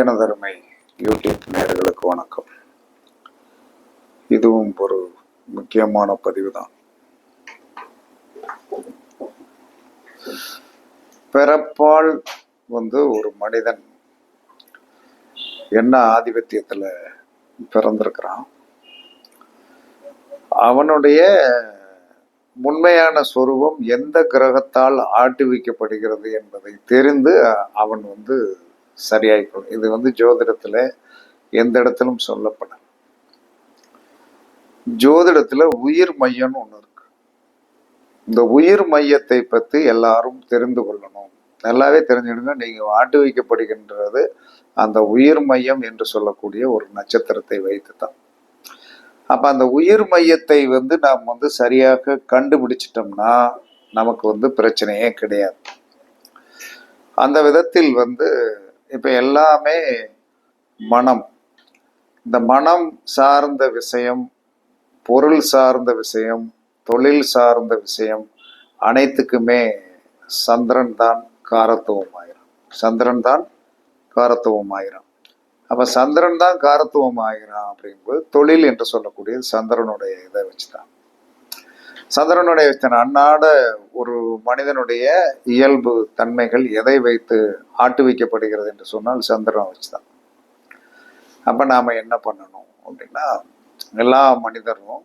எனதருமை யூடியூப் நேர்களுக்கு வணக்கம். இதுவும் ஒரு முக்கியமான பதிவு தான் பிறப்பால் வந்து ஒரு மனிதன் என்ன ஆதிபத்தியத்தில் பிறந்திருக்கிறான்? அவனுடைய உண்மையான சொரூபம் எந்த கிரகத்தால் ஆட்டுவிக்கப்படுகிறது என்பதை தெரிந்து அவன் வந்து சரியாயிக்கணும் இது வந்து ஜோதிடத்தில் எந்த இடத்திலும் சொல்லப்படும் ஜோதிடத்தில் உயிர் மையம்னு ஒன்று இருக்கு. இந்த உயிர் மையத்தை பற்றி எல்லாரும் தெரிந்து கொள்ளணும். நல்லாவே தெரிஞ்சிடுங்க. நீங்கள் ஆட்டு வைக்கப்படுகின்றது அந்த உயிர் மையம் என்று சொல்லக்கூடிய ஒரு நட்சத்திரத்தை வைத்து தான் அப்போ அந்த உயிர் மையத்தை வந்து நாம் வந்து சரியாக கண்டுபிடிச்சிட்டோம்னா நமக்கு வந்து பிரச்சனையே கிடையாது. அந்த விதத்தில் வந்து இப்போ எல்லாமே மனம். இந்த மனம் சார்ந்த விஷயம் பொருள் சார்ந்த விஷயம் தொழில் சார்ந்த விஷயம் அனைத்துக்குமே சந்திரன் தான் காரத்துவம் ஆயிரும் சந்திரன் தான் காரத்துவம் ஆயிரும் அப்போ சந்திரன் தான் காரத்துவம் ஆகிறான் அப்படிங்கும்போது தொழில் என்று சொல்லக்கூடிய சந்திரனுடைய இதை வச்சுதான். சந்திரனுடைய தன் அன்னாட ஒரு மனிதனுடைய இயல்பு தன்மைகள் எதை வைத்து ஆட்டு வைக்கப்படுகிறது என்று சொன்னால் சந்திரனை வச்சுதான். அப்ப நாம என்ன பண்ணணும் அப்படின்னா எல்லா மனிதரும்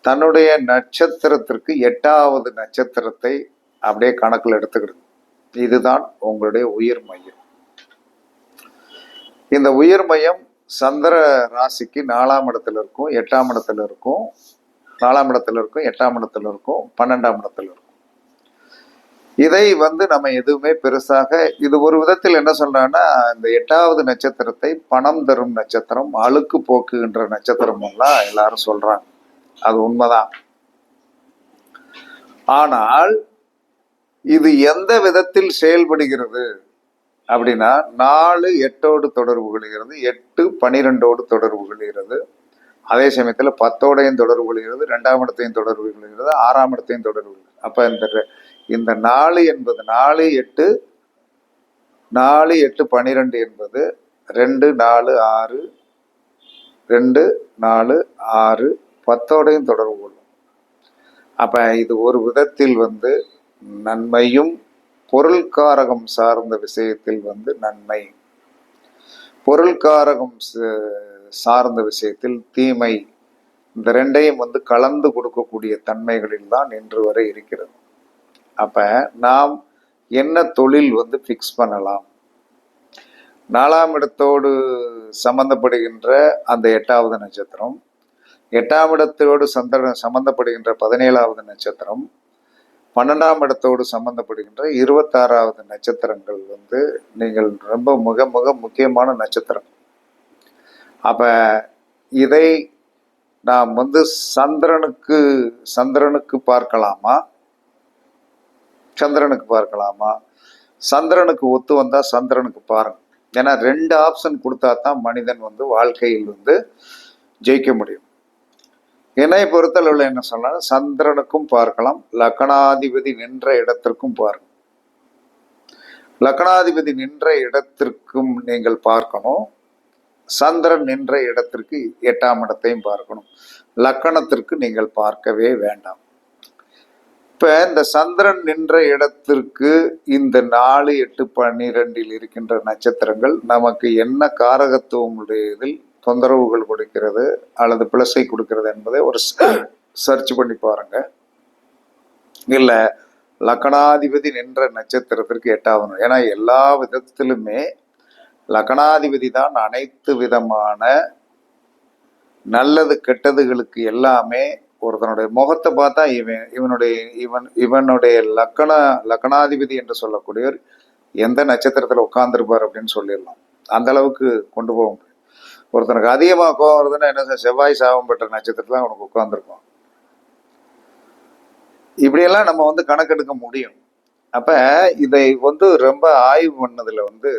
தன்னுடைய நட்சத்திரத்திற்கு எட்டாவது நட்சத்திரத்தை அப்படியே கணக்கில் எடுத்துக்கிடுங்க. இதுதான் உங்களுடைய உயிர் மையம். இந்த உயிர் மையம் சந்திர ராசிக்கு நாலாம் இடத்துல இருக்கும் எட்டாம் இடத்துல இருக்கும். நாலாம் இடத்துல இருக்கும் எட்டாம் இடத்துல இருக்கும் பன்னெண்டாம் இடத்துல இருக்கும். இதை வந்து நம்ம எதுவுமே பெருசாக இது ஒரு விதத்தில் என்ன சொல்றாங்கன்னா இந்த எட்டாவது நட்சத்திரத்தை பணம் தரும் நட்சத்திரம் அழுக்கு போக்குகின்ற நட்சத்திரம் எல்லாம் எல்லாரும் சொல்றாங்க. அது உண்மைதான். ஆனால் இது எந்த விதத்தில் செயல்படுகிறது அப்படின்னா நாலு எட்டோடு தொடர்பு கொள்கிறது எட்டு பனிரெண்டோடு தொடர்பு கொள்கிறது அதே சமயத்தில் பத்தோடையும் தொடர்பு கொள்கிறது ரெண்டாம் இடத்தையும் தொடர்பு கொள்கிறது ஆறாம் இடத்தையும் தொடர்பு கொள்கிறது. அப்போ இந்த இந்த நாலு என்பது நாலு எட்டு நாலு எட்டு பனிரெண்டு என்பது ரெண்டு நாலு ஆறு ரெண்டு நாலு ஆறு பத்தோடையும் தொடர்பு கொள்ளும். அப்போ இது ஒரு விதத்தில் வந்து நன்மையும் பொருள்காரகம் சார்ந்த விஷயத்தில் வந்து நன்மை. பொருள்காரகம் ச- சார்ந்த விஷயத்தில் தீமை இந்த ரெண்டையும் வந்து கலந்து கொடுக்கக்கூடிய தன்மைகளில் தான் இன்று வரை இருக்கிறது. அப்போ நாம் என்ன தொழில் வந்து ஃபிக்ஸ் பண்ணலாம்? நாலாம் இடத்தோடு சம்பந்தப்படுகின்ற அந்த எட்டாவது நட்சத்திரம் எட்டாம் இடத்தோடு சந்த சம்பந்தப்படுகின்ற பதினேழாவது நட்சத்திரம் பன்னெண்டாம் இடத்தோடு சம்பந்தப்படுகின்ற இருபத்தாறாவது நட்சத்திரங்கள் வந்து நீங்கள் ரொம்ப மிக மிக முக்கியமான நட்சத்திரம். அப்போ இதை நாம் வந்து சந்திரனுக்கு சந்திரனுக்கு பார்க்கலாமா? சந்திரனுக்கு பார்க்கலாமா? சந்திரனுக்கு ஒத்து வந்தால் சந்திரனுக்கு பாருங்க. ஏன்னா ரெண்டு ஆப்ஷன் கொடுத்தா தான் மனிதன் வந்து வாழ்க்கையில் வந்து ஜெயிக்க முடியும். என்னை பொறுத்தளவில் என்ன சொல்லலாம் சந்திரனுக்கும் பார்க்கலாம் லக்னாதிபதி நின்ற இடத்திற்கும் பாருங்க. லக்னாதிபதி நின்ற இடத்திற்கும் நீங்கள் பார்க்கணும். சந்திரன் நின்ற இடத்திற்கு எட்டாம் இடத்தையும் பார்க்கணும். லக்கணத்திற்கு நீங்கள் பார்க்கவே வேண்டாம். இப்ப இந்த சந்திரன் நின்ற இடத்திற்கு இந்த நாலு எட்டு பன்னிரெண்டில் இருக்கின்ற நட்சத்திரங்கள் நமக்கு என்ன காரகத்துவம் உடையதில் தொந்தரவுகள் கொடுக்கிறது அல்லது பிளஸை கொடுக்கிறது என்பதை ஒரு சர்ச் பண்ணி பாருங்க. இல்ல லக்கணாதிபதி நின்ற நட்சத்திரத்திற்கு எட்டாவது ஏன்னா எல்லா விதத்திலுமே லக்கணாதிபதி தான் அனைத்து விதமான நல்லது கெட்டதுகளுக்கு எல்லாமே ஒருத்தனுடைய முகத்தை பார்த்தா இவன் இவனுடைய இவன் இவனுடைய லக்கண லக்கணாதிபதி என்று சொல்லக்கூடியவர் எந்த நட்சத்திரத்தில் உட்கார்ந்துருப்பார் அப்படின்னு சொல்லிடலாம். அந்த அளவுக்கு கொண்டு போக முடியும். ஒருத்தனுக்கு அதிகமாக கோவம் வருதுன்னா என்ன செவ்வாய் சாபம் பெற்ற நட்சத்திரத்தில் அவனுக்கு உட்கார்ந்துருக்கும். இப்படியெல்லாம் நம்ம வந்து கணக்கெடுக்க முடியும். அப்போ இதை வந்து ரொம்ப ஆய்வு பண்ணதில் வந்து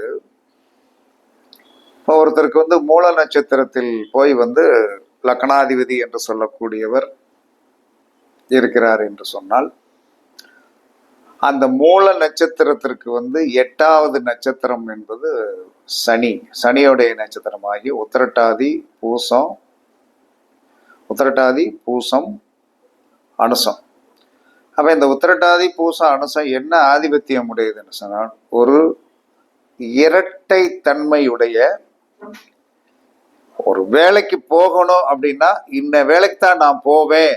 இப்போ ஒருத்தருக்கு வந்து மூல நட்சத்திரத்தில் போய் வந்து லக்னாதிபதி என்று சொல்லக்கூடியவர் இருக்கிறார் என்று சொன்னால் அந்த மூல நட்சத்திரத்திற்கு வந்து எட்டாவது நட்சத்திரம் என்பது சனி சனியோடைய நட்சத்திரமாகி உத்திரட்டாதி பூசம் உத்திரட்டாதி பூசம் அனுசம். அப்ப இந்த உத்திரட்டாதி பூசம் அனுசம் என்ன ஆதிபத்தியம் உடையதுன்னு சொன்னால் ஒரு இரட்டை தன்மையுடைய ஒரு வேலைக்கு போகணும் அப்படின்னா இந்த வேலைக்கு தான் நான் போவேன்.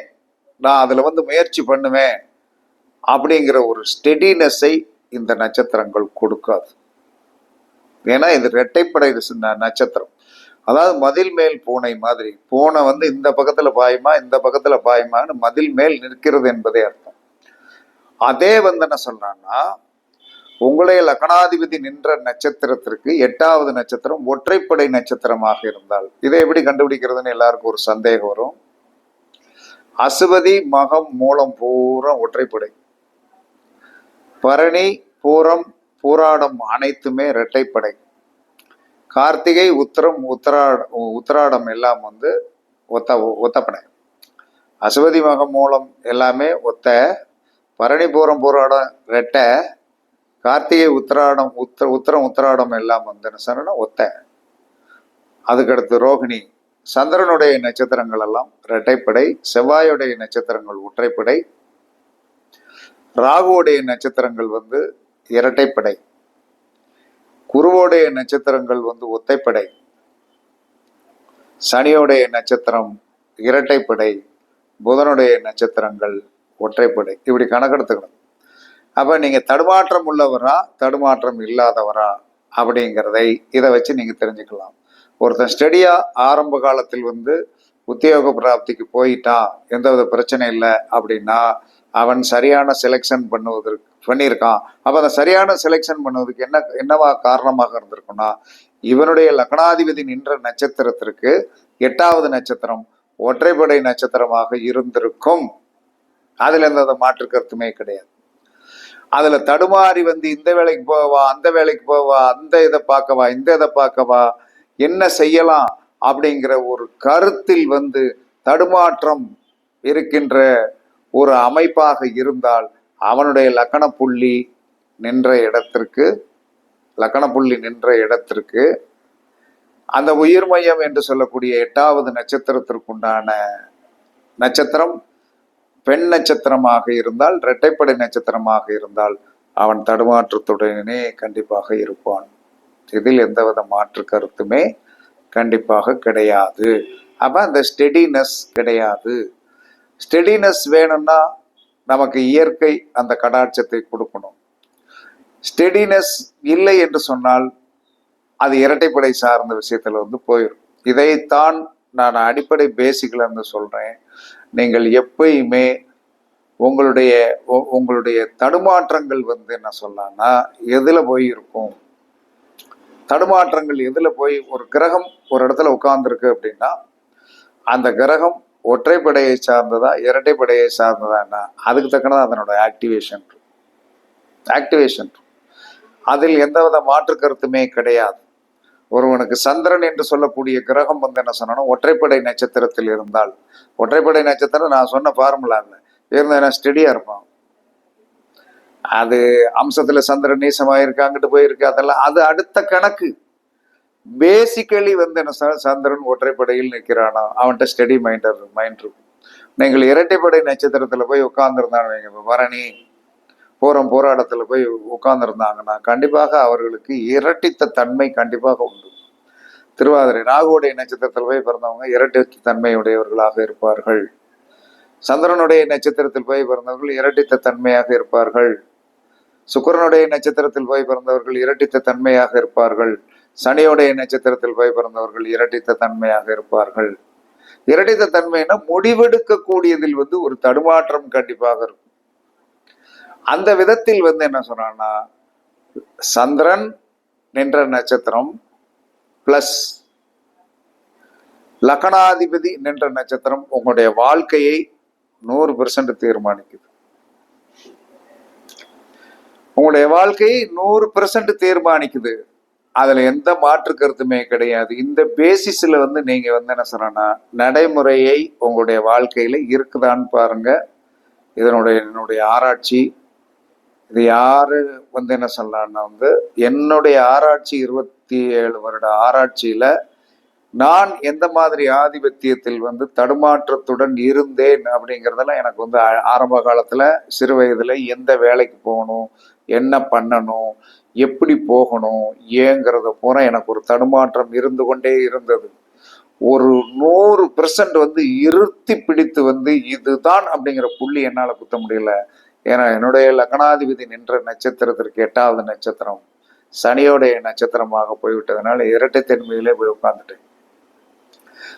நான் அதுல வந்து முயற்சி பண்ணுவேன். அப்படிங்கிற ஒரு ஸ்டெடினஸை இந்த நட்சத்திரங்கள் கொடுக்காது. ஏன்னா இது இரட்டைப்படை நட்சத்திரம். அதாவது மதில் மேல் பூனை மாதிரி. பூனை வந்து இந்த பக்கத்துல பாயுமா இந்த பக்கத்துல பாயுமான்னு மதில் மேல் நிற்கிறது என்பதே அர்த்தம். அதே வந்து என்ன சொல்றான்னா உங்களுடைய லக்னாதிபதி நின்ற நட்சத்திரத்திற்கு எட்டாவது நட்சத்திரம் ஒற்றைப்படை நட்சத்திரமாக இருந்தால் இதை எப்படி கண்டுபிடிக்கிறதுன்னு எல்லாருக்கும் ஒரு சந்தேகம் வரும். அசுபதி மகம் மூலம் பூரா ஒற்றைப்படை. பரணி பூரம் பூராடம் அனைத்துமே இரட்டைப்படை. கார்த்திகை உத்திரம் உத்தராட உத்தராடம் எல்லாம் வந்து ஒத்த ஒத்தப்படை. அசுவதி மகம் மூலம் எல்லாமே ஒத்த பரணி பூரம் பூராடம் ரெட்டை கார்த்திகை உத்திராடம் உத்திர உத்திரம் உத்திராடம் எல்லாம் வந்துன்னு சொன்னா ஒத்த. அதுக்கடுத்து ரோகிணி சந்திரனுடைய நட்சத்திரங்கள் எல்லாம் இரட்டைப்படை செவ்வாயுடைய நட்சத்திரங்கள் ஒற்றைப்படை ராகுவுடைய நட்சத்திரங்கள் வந்து இரட்டைப்படை குருவோடைய நட்சத்திரங்கள் வந்து ஒத்தைப்படை சனியோடைய நட்சத்திரம் இரட்டைப்படை புதனுடைய நட்சத்திரங்கள் ஒற்றைப்படை. இப்படி கணக்கெடுத்துக்கணும். அப்போ நீங்கள் தடுமாற்றம் உள்ளவரா தடுமாற்றம் இல்லாதவரா அப்படிங்கிறதை இதை வச்சு நீங்கள் தெரிஞ்சுக்கலாம். ஒருத்தன் ஸ்டடியாக ஆரம்ப காலத்தில் வந்து உத்தியோக பிராப்திக்கு போயிட்டான் எந்தவித பிரச்சனை இல்லை அப்படின்னா அவன் சரியான செலெக்ஷன் பண்ணுவதற்கு பண்ணியிருக்கான். அப்போ அந்த சரியான செலெக்ஷன் பண்ணுவதற்கு என்ன என்னவா காரணமாக இருந்திருக்கும்னா இவனுடைய லக்னாதிபதி நின்ற நட்சத்திரத்திற்கு எட்டாவது நட்சத்திரம் ஒற்றைப்படை நட்சத்திரமாக இருந்திருக்கும். அதுல எந்த மாற்று கருத்துமே கிடையாது. அதுல தடுமாறி வந்து இந்த வேலைக்கு போவா அந்த வேலைக்கு போவா அந்த இதை பார்க்கவா இந்த இதை பார்க்கவா என்ன செய்யலாம்? அப்படிங்கிற ஒரு கருத்தில் வந்து தடுமாற்றம் இருக்கின்ற ஒரு அமைப்பாக இருந்தால் அவனுடைய லக்கண புள்ளி நின்ற இடத்திற்கு லக்கண புள்ளி நின்ற இடத்திற்கு அந்த உயிர் மையம் என்று சொல்லக்கூடிய எட்டாவது நட்சத்திரத்திற்குண்டான நட்சத்திரம் பெண் நட்சத்திரமாக இருந்தால் இரட்டைப்படை நட்சத்திரமாக இருந்தால் அவன் தடுமாற்றத்துடனே கண்டிப்பாக இருப்பான். இதில் எந்தவித மாற்று கருத்துமே கண்டிப்பாக கிடையாது. அப்ப அந்த ஸ்டெடினஸ் கிடையாது. ஸ்டெடினஸ் வேணும்னா நமக்கு இயற்கை அந்த கடாட்சத்தை கொடுக்கணும். ஸ்டெடினஸ் இல்லை என்று சொன்னால் அது இரட்டைப்படை சார்ந்த விஷயத்துல வந்து போயிடும் இதைத்தான் நான் அடிப்படை பேசிக்ல இருந்து சொல்றேன். நீங்கள் எப்பயுமே உங்களுடைய உ- உங்களுடைய தடுமாற்றங்கள் வந்து என்ன சொல்லலாம்னா எதில் போய் இருக்கும்? தடுமாற்றங்கள் எதில் போய் ஒரு கிரகம் ஒரு இடத்துல உட்கார்ந்துருக்கு அப்படின்னா அந்த கிரகம் ஒற்றைப்படையை சார்ந்ததா இரட்டைப்படையை சார்ந்ததான்னா அதுக்கு தக்கனதான் அதனோட ஆக்டிவேஷன் ஆக்டிவேஷன் அதில் எந்தவித மாற்று கருத்துமே கிடையாது. ஒருவனுக்கு சந்திரன் என்று சொல்லக்கூடிய கிரகம் வந்து என்ன சொன்னோம் ஒற்றைப்படை நட்சத்திரத்தில் இருந்தால். ஒற்றைப்படை நட்சத்திரம் நான் சொன்ன ஃபார்முலா இல்லை இருந்தேன்னா ஸ்டெடியா இருப்பான். அது அம்சத்துல சந்திரன் நீசமாக இருக்கு அங்கிட்டு போயிருக்கு அதெல்லாம். அது அடுத்த கணக்கு. பேசிக்கலி வந்து என்ன சொன்னா, சந்திரன் ஒற்றைப்படையில் நிற்கிறானா. அவன்கிட்ட ஸ்டெடி மைண்டர் மைண்ட் இருக்கும். நீங்கள் இரட்டைப்படை நட்சத்திரத்துல போய் உட்கார்ந்துருந்தான்னு வைங்க பரணி போரம் போராட்டத்தில் போய் உட்கார்ந்துருந்தாங்கன்னா கண்டிப்பாக அவர்களுக்கு இரட்டித்த தன்மை கண்டிப்பாக உண்டு. திருவாதிரை ராகுடைய நட்சத்திரத்தில் போய் பிறந்தவங்க இரட்டித்த தன்மையுடையவர்களாக இருப்பார்கள். சந்திரனுடைய நட்சத்திரத்தில் போய் பிறந்தவர்கள் இரட்டித்த தன்மையாக இருப்பார்கள். சுக்கரனுடைய நட்சத்திரத்தில் போய் பிறந்தவர்கள் இரட்டித்த தன்மையாக இருப்பார்கள். சனியுடைய நட்சத்திரத்தில் போய் பிறந்தவர்கள் இரட்டித்த தன்மையாக இருப்பார்கள். இரட்டித்த தன்மைன்னா முடிவெடுக்கக்கூடியதில் வந்து ஒரு தடுமாற்றம் கண்டிப்பாக இருக்கும். அந்த விதத்தில் வந்து என்ன சொன்னான்னா சந்திரன் நின்ற நட்சத்திரம் பிளஸ் லக்கணாதிபதி நின்ற நட்சத்திரம் உங்களுடைய வாழ்க்கையை நூறு பெர்சன்ட் தீர்மானிக்குது. உங்களுடைய வாழ்க்கையை நூறு பெர்சன்ட் தீர்மானிக்குது. அதுல எந்த மாற்று கருத்துமே கிடையாது. இந்த பேசிஸ்ல வந்து நீங்க வந்து என்ன சொன்னா நடைமுறையை உங்களுடைய வாழ்க்கையில இருக்குதான்னு பாருங்க. இதனுடைய என்னுடைய ஆராய்ச்சி இது யாரு வந்து என்ன சொல்லலாம்னா வந்து என்னுடைய ஆராய்ச்சி இருபத்தி ஏழு வருட ஆராய்ச்சியில நான் எந்த மாதிரி ஆதிபத்தியத்தில் வந்து தடுமாற்றத்துடன் இருந்தேன் அப்படிங்கிறதெல்லாம் எனக்கு வந்து ஆ- ஆரம்ப காலத்துல சிறு வயதுல எந்த வேலைக்கு போகணும் என்ன பண்ணணும் எப்படி போகணும் ஏங்கிறத பூரா எனக்கு ஒரு தடுமாற்றம் இருந்து கொண்டே இருந்தது. ஒரு நூறு பெர்சன்ட் வந்து இருத்தி பிடித்து வந்து இதுதான் அப்படிங்கிற புள்ளி என்னால குத்த முடியல. ஏன்னா என்னுடைய லக்னாதிபதி நின்ற நட்சத்திரத்திற்கு எட்டாவது நட்சத்திரம் சனியோடைய நட்சத்திரமாக போய்விட்டதுனால இரட்டைத்தன்மையிலே போய் உட்காந்துட்டேன்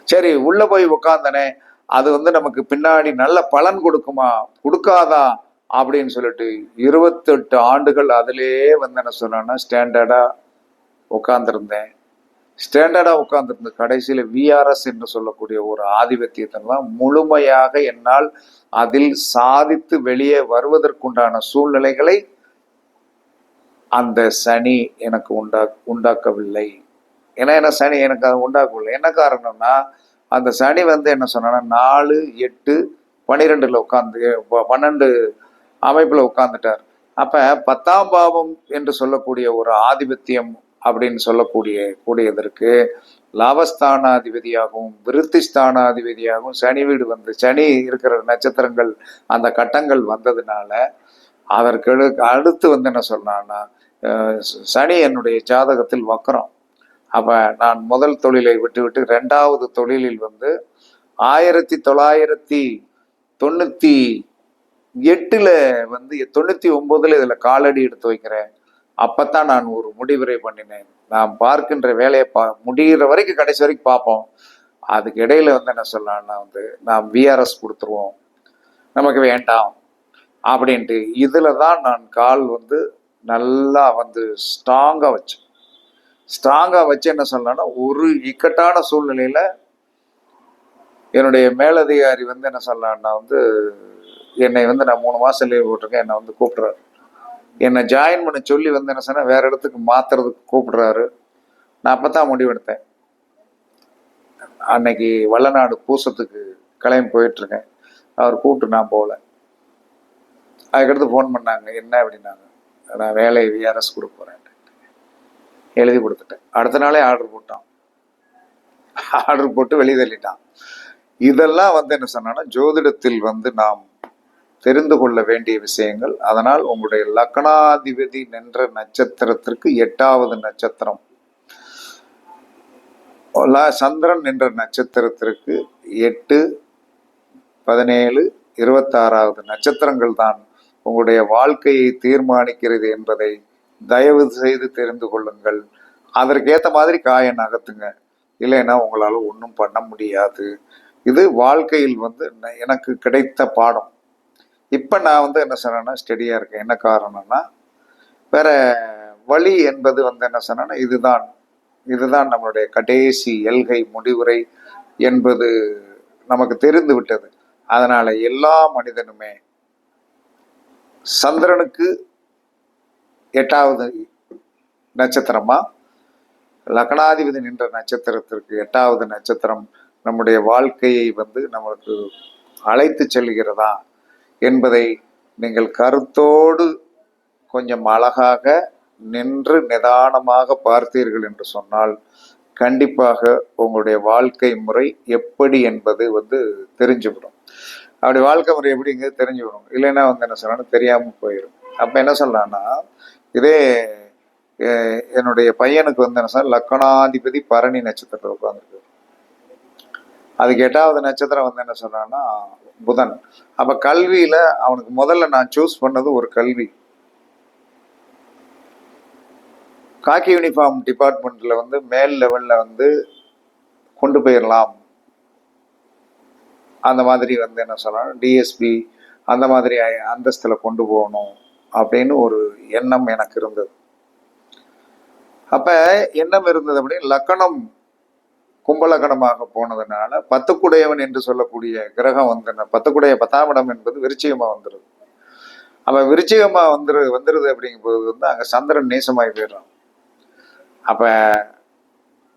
சரி உள்ள போய் உட்காந்தனே அது வந்து நமக்கு பின்னாடி நல்ல பலன் கொடுக்குமா? கொடுக்காதா? அப்படின்னு சொல்லிட்டு இருபத்தெட்டு ஆண்டுகள் அதிலே வந்து என்ன சொன்னேன்னா ஸ்டாண்டர்டாக உட்காந்துருந்தேன் ஸ்டாண்டர்டாக உட்கார்ந்திருந்த கடைசியில் விஆர்எஸ் என்று சொல்லக்கூடிய ஒரு ஆதிபத்தியத்தெல்லாம் முழுமையாக என்னால் அதில் சாதித்து வெளியே வருவதற்குண்டான சூழ்நிலைகளை அந்த சனி எனக்கு உண்டா உண்டாக்கவில்லை. ஏன்னா என்ன சனி எனக்கு அது உண்டாக்கவில்லை. என்ன காரணம்னா அந்த சனி வந்து என்ன சொன்னா நாலு எட்டு பன்னிரெண்டில் உட்காந்து ப- பன்னெண்டு அமைப்பில் உட்காந்துட்டார் அப்போ பத்தாம் பாவம் என்று சொல்லக்கூடிய ஒரு ஆதிபத்தியம் அப்படின்னு சொல்லக்கூடிய கூடியதற்கு லாபஸ்தானாதிபதியாகவும் விருத்தி ஸ்தானாதிபதியாகவும் சனி வீடு வந்து சனி இருக்கிற நட்சத்திரங்கள் அந்த கட்டங்கள் வந்ததுனால அதற்கு அடுத்து- அடுத்து வந்து என்ன சொன்னான்னா சனி என்னுடைய ஜாதகத்தில் வக்கரம். அப்போ நான் முதல் தொழிலை விட்டுவிட்டு ரெண்டாவது தொழிலில் வந்து ஆயிரத்தி தொள்ளாயிரத்தி தொண்ணூற்றி எட்டில் வந்து தொண்ணூற்றி ஒம்போதில் இதில் காலடி எடுத்து வைக்கிறேன். அப்பத்தான் நான் ஒரு முடிவுரை பண்ணினேன். நாம் பார்க்கின்ற வேலையை பா முடிகிற வரைக்கும் கடைசி வரைக்கும் பார்ப்போம். அதுக்கு இடையில வந்து என்ன சொல்லலாம்னா வந்து நாம் விஆர்எஸ் கொடுத்துருவோம். நமக்கு வேண்டாம். அப்படின்ட்டு இதில் தான் நான் கால் வந்து நல்லா வந்து ஸ்ட்ராங்காக வச்சேன். ஸ்ட்ராங்காக வச்சு என்ன சொல்லலாம்னா ஒரு இக்கட்டான சூழ்நிலையில் என்னுடைய மேலதிகாரி வந்து என்ன சொல்லலாம்னா வந்து என்னை வந்து நான் மூணு மாதம் லீவ் போட்டிருக்கேன். என்னை வந்து கூப்பிட்றாரு. என்னை ஜாயின் பண்ண சொல்லி வந்து என்ன சொன்னால் வேறு இடத்துக்கு மாத்துறதுக்கு கூப்பிடுறாரு. நான் அப்போ தான் முடிவெடுத்தேன் அன்னைக்கு வல்லநாடு பூசத்துக்கு கிளம்பி போயிட்டுருக்கேன் அவர் கூப்பிட்டு நான் போகல. அதுக்கடுத்து ஃபோன் பண்ணாங்க என்ன அப்படின்னாங்க. நான் வேலை விஆர்எஸ் கொடுக்க போகிறேன் எழுதி கொடுத்துட்டேன். அடுத்த நாளே ஆர்டர் போட்டான். ஆர்டர் போட்டு வெளியே தள்ளிட்டான். இதெல்லாம் வந்து என்ன சொன்னா ஜோதிடத்தில் வந்து நாம் தெரிந்து கொள்ள வேண்டிய விஷயங்கள். அதனால் உங்களுடைய லக்னாதிபதி நின்ற நட்சத்திரத்திற்கு எட்டாவது நட்சத்திரம். சந்திரன் நின்ற நட்சத்திரத்திற்கு எட்டு பதினேழு இருபத்தாறாவது நட்சத்திரங்கள் தான் உங்களுடைய வாழ்க்கையை தீர்மானிக்கிறது என்பதை தயவு செய்து தெரிந்து கொள்ளுங்கள். அதற்கேற்ற மாதிரி காயை நகர்த்துங்க. இல்லைன்னா உங்களால் ஒன்றும் பண்ண முடியாது. இது வாழ்க்கையில் வந்து ந- எனக்கு கிடைத்த பாடம். இப்போ நான் வந்து என்ன சொன்னேன்னா ஸ்டெடியாக இருக்கேன். என்ன காரணம்னா வேற வழி என்பது வந்து என்ன சொன்னேன்னா இதுதான். இதுதான் நம்மளுடைய கடைசி எல்கை முடிவுரை என்பது நமக்கு தெரிந்து விட்டது. அதனால எல்லா மனிதனுமே சந்திரனுக்கு எட்டாவது நட்சத்திரமா லக்னாதிபதி நின்ற நட்சத்திரத்திற்கு எட்டாவது நட்சத்திரம் நம்முடைய வாழ்க்கையை வந்து நமக்கு அழைத்து செல்கிறதா என்பதை நீங்கள் கருத்தோடு கொஞ்சம் அழகாக நின்று நிதானமாக பார்த்தீர்கள் என்று சொன்னால் கண்டிப்பாக உங்களுடைய வாழ்க்கை முறை எப்படி என்பது வந்து தெரிஞ்சுவிடும். அப்படி வாழ்க்கை முறை எப்படிங்கிறது தெரிஞ்சுவிடும். இல்லைன்னா வந்து என்ன சொல்லணும் தெரியாமல் போயிடும் அப்போ என்ன சொல்லலாம்னா இதே என்னுடைய பையனுக்கு வந்து என்ன சொன்னால் லக்கணாதிபதி பரணி நட்சத்திரத்தில் உட்காந்துருக்கு அதுக்கு எட்டாவது நட்சத்திரம் வந்து என்ன சொன்னான்னா புதன். அப்ப கல்வியில அவனுக்கு முதல்ல நான் சூஸ் பண்ணது ஒரு கல்வி. காக்கி யூனிஃபார்ம் டிபார்ட்மெண்ட்ல வந்து மேல் லெவல்ல வந்து கொண்டு போயிடலாம் அந்த மாதிரி வந்து என்ன சொல்லலாம் டிஎஸ்பி அந்த மாதிரி அந்தஸ்தில் கொண்டு போகணும் அப்படின்னு ஒரு எண்ணம் எனக்கு இருந்தது. அப்போ எண்ணம் இருந்தது அப்படின்னு லக்கணம் கும்பலகணமாக போனதுனால பத்துக்குடையவன் என்று சொல்லக்கூடிய கிரகம் வந்து பத்துக்குடைய பத்தாம் இடம் என்பது விருச்சிகமாக வந்துடுது அப்போ விருச்சிகமாக வந்துரு வந்துடுது அப்படிங்கும்போது வந்து அங்கே சந்திரன் நேசமாகி போயிடுறான். அப்போ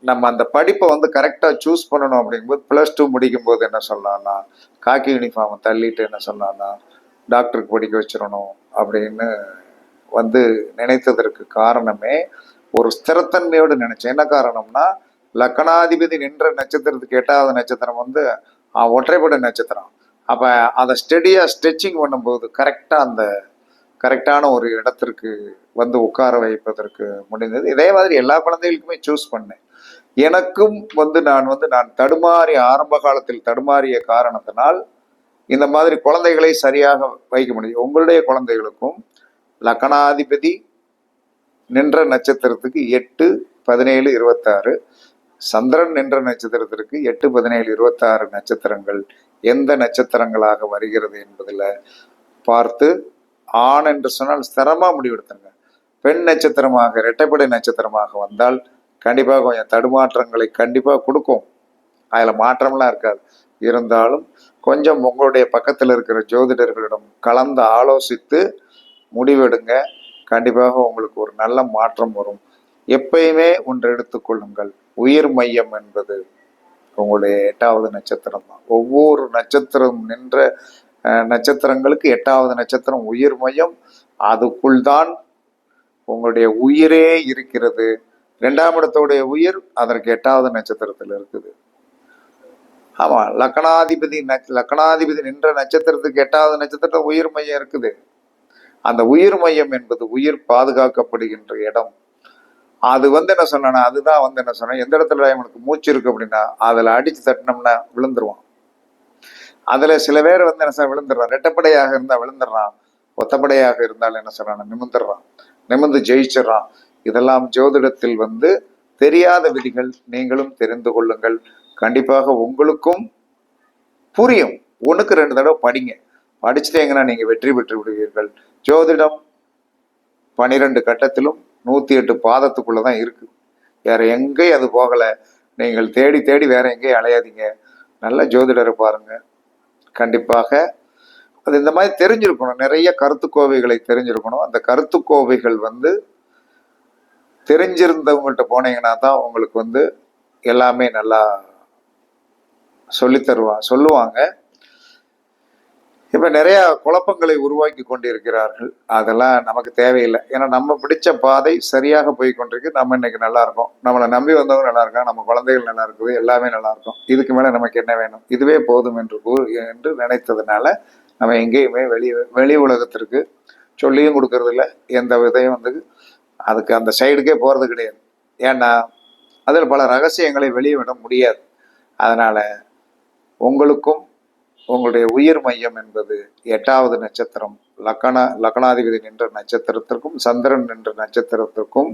நம்ம அந்த படிப்பை வந்து கரெக்டாக சூஸ் பண்ணணும் அப்படிங்கும்போது பிளஸ் டூ முடிக்கும் போது என்ன சொல்லலாம்னா காக்கி யூனிஃபார்மை தள்ளிட்டு என்ன சொல்லலாம்னா டாக்டருக்கு படிக்க வச்சிடணும் அப்படின்னு வந்து நினைத்ததற்கு காரணமே ஒரு ஸ்திரத்தன்மையோடு நினைச்சேன். என்ன காரணம்னா லக்கணாதிபதி நின்ற நட்சத்திரத்துக்கு எட்டாவது நட்சத்திரம் வந்து ஒற்றைப்பட ஒற்றைப்படை நட்சத்திரம். அப்போ அதை ஸ்டெடியாக ஸ்ட்ரெச்சிங் பண்ணும்போது கரெக்டாக அந்த கரெக்டான ஒரு இடத்திற்கு வந்து உட்கார வைப்பதற்கு முடிந்தது. இதே மாதிரி எல்லா குழந்தைகளுக்குமே சூஸ் பண்ணேன். எனக்கும் வந்து நான் வந்து நான் தடுமாறி ஆரம்ப காலத்தில் தடுமாறிய காரணத்தினால் இந்த மாதிரி குழந்தைகளை சரியாக வைக்க முடியும் உங்களுடைய குழந்தைகளுக்கும் லக்கணாதிபதி நின்ற நட்சத்திரத்துக்கு எட்டு பதினேழு இருபத்தாறு சந்திரன் என்ற நட்சத்திரத்திற்கு எட்டு பதினேழு இருபத்தாறு நட்சத்திரங்கள் எந்த நட்சத்திரங்களாக வருகிறது என்பதில் பார்த்து ஆண் என்று சொன்னால் ஸ்திரமாக முடிவெடுத்துங்க பெண் நட்சத்திரமாக இரட்டைப்படை நட்சத்திரமாக வந்தால் கண்டிப்பாக கொஞ்சம் தடுமாற்றங்களை கண்டிப்பாக கொடுக்கும். அதில் மாற்றம்லாம் இருக்காது. இருந்தாலும் கொஞ்சம் உங்களுடைய பக்கத்தில் இருக்கிற ஜோதிடர்களிடம் கலந்து ஆலோசித்து முடிவெடுங்க. கண்டிப்பாக உங்களுக்கு ஒரு நல்ல மாற்றம் வரும். எப்பயுமே ஒன்று எடுத்துக்கொள்ளுங்கள் உயிர் மையம் என்பது உங்களுடைய எட்டாவது நட்சத்திரம் தான். ஒவ்வொரு நட்சத்திரம் நின்ற நட்சத்திரங்களுக்கு எட்டாவது நட்சத்திரம் உயிர் மையம். அதுக்குள் தான் உங்களுடைய உயிரே இருக்கிறது. ரெண்டாம் இடத்துடைய உயிர் அதற்கு எட்டாவது நட்சத்திரத்தில் இருக்குது. ஆமா லக்கணாதிபதி நட்ச- லக்கணாதிபதி நின்ற நட்சத்திரத்துக்கு எட்டாவது நட்சத்திரத்தில் உயிர் மையம் இருக்குது. அந்த உயிர் மையம் என்பது உயிர் பாதுகாக்கப்படுகின்ற இடம். அது வந்து என்ன சொன்னா அதுதான் வந்து என்ன சொன்னா எந்த இடத்துல இவனுக்கு மூச்சு இருக்கு அப்படின்னா அதுல அடிச்சு தட்டினோம்னா விழுந்துருவான். அதுல சில பேர் வந்து என்ன சொல்ல விழுந்துடுறான். ரெட்டப்படையாக இருந்தா விழுந்துடுறான். ஒத்தப்படையாக இருந்தால் என்ன சொல்றான் நிமிந்துடுறான் நிமிந்து ஜெயிச்சிடுறான். இதெல்லாம் ஜோதிடத்தில் வந்து தெரியாத விதிகள். நீங்களும் தெரிந்து கொள்ளுங்கள். கண்டிப்பாக உங்களுக்கும் புரியும். ஒண்ணுக்கு ரெண்டு தடவை படிங்க. படிச்சுட்டீங்கன்னா நீங்க வெற்றி பெற்று விடுவீர்கள். ஜோதிடம் பனிரெண்டு கட்டத்திலும் நூற்றி எட்டு பாதத்துக்குள்ளே தான் இருக்குது வேறு எங்கேயும் அது போகலை. நீங்கள் தேடி தேடி வேறு எங்கேயும் அலையாதீங்க. நல்ல ஜோதிடரை பாருங்கள் கண்டிப்பாக அது இந்த மாதிரி தெரிஞ்சிருக்கணும். நிறைய கருத்துக்கோவைகளை தெரிஞ்சிருக்கணும். அந்த கருத்துக்கோவைகள் வந்து தெரிஞ்சிருந்தவங்கள்ட்ட போனீங்கன்னா தான் உங்களுக்கு வந்து எல்லாமே நல்லா சொல்லித்தருவா சொல்லுவாங்க. இப்ப நிறைய குழப்பங்களை உருவாக்கி கொண்டிருக்கிறார்கள். அதெல்லாம் நமக்கு தேவையில்லை. ஏன்னா நம்ம பிடிச்ச பாதை சரியாக போய் கொண்டிருக்கு. நம்ம இன்னைக்கு நல்லா இருக்கும். நம்மளை நம்பி வந்தவங்க நல்லா இருக்கா நம்ம குழந்தைகள் நல்லா இருக்குது எல்லாமே நல்லா இருக்கும். இதுக்கு மேல நமக்கு என்ன வேணும்? இதுவே போதும் என்று என்று நினைத்ததுனால நம்ம எங்கேயுமே வெளி வெளி உலகத்திற்கு சொல்லியும் கொடுக்கறது எந்த விதையும் வந்து அதுக்கு அந்த சைடுக்கே போறது கிடையாது. ஏன்னா அதில் பல ரகசியங்களை வெளியே விட முடியாது. அதனால உங்களுக்கும் உங்களுடைய உயிர் மையம் என்பது எட்டாவது நட்சத்திரம். லக்கண லக்கணாதிபதி நின்ற நட்சத்திரத்திற்கும் சந்திரன் நின்ற நட்சத்திரத்திற்கும்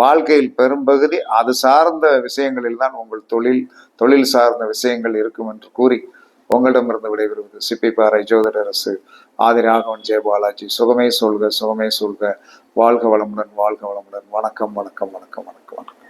வாழ்க்கையில் பெரும்பகுதி அது சார்ந்த விஷயங்களில் தான் உங்கள் தொழில் தொழில் சார்ந்த விஷயங்கள் இருக்கும் என்று கூறி உங்களிடமிருந்து விடைபெறுவது சிப்பிப்பாறை ஜோதிடரசு ஆதி ராகவன் ஜெயபாலாஜி சுகமே சொல்க சுகமே சொல்க. வாழ்க வளமுடன் வாழ்க வளமுடன். வணக்கம் வணக்கம் வணக்கம் வணக்கம் வணக்கம்.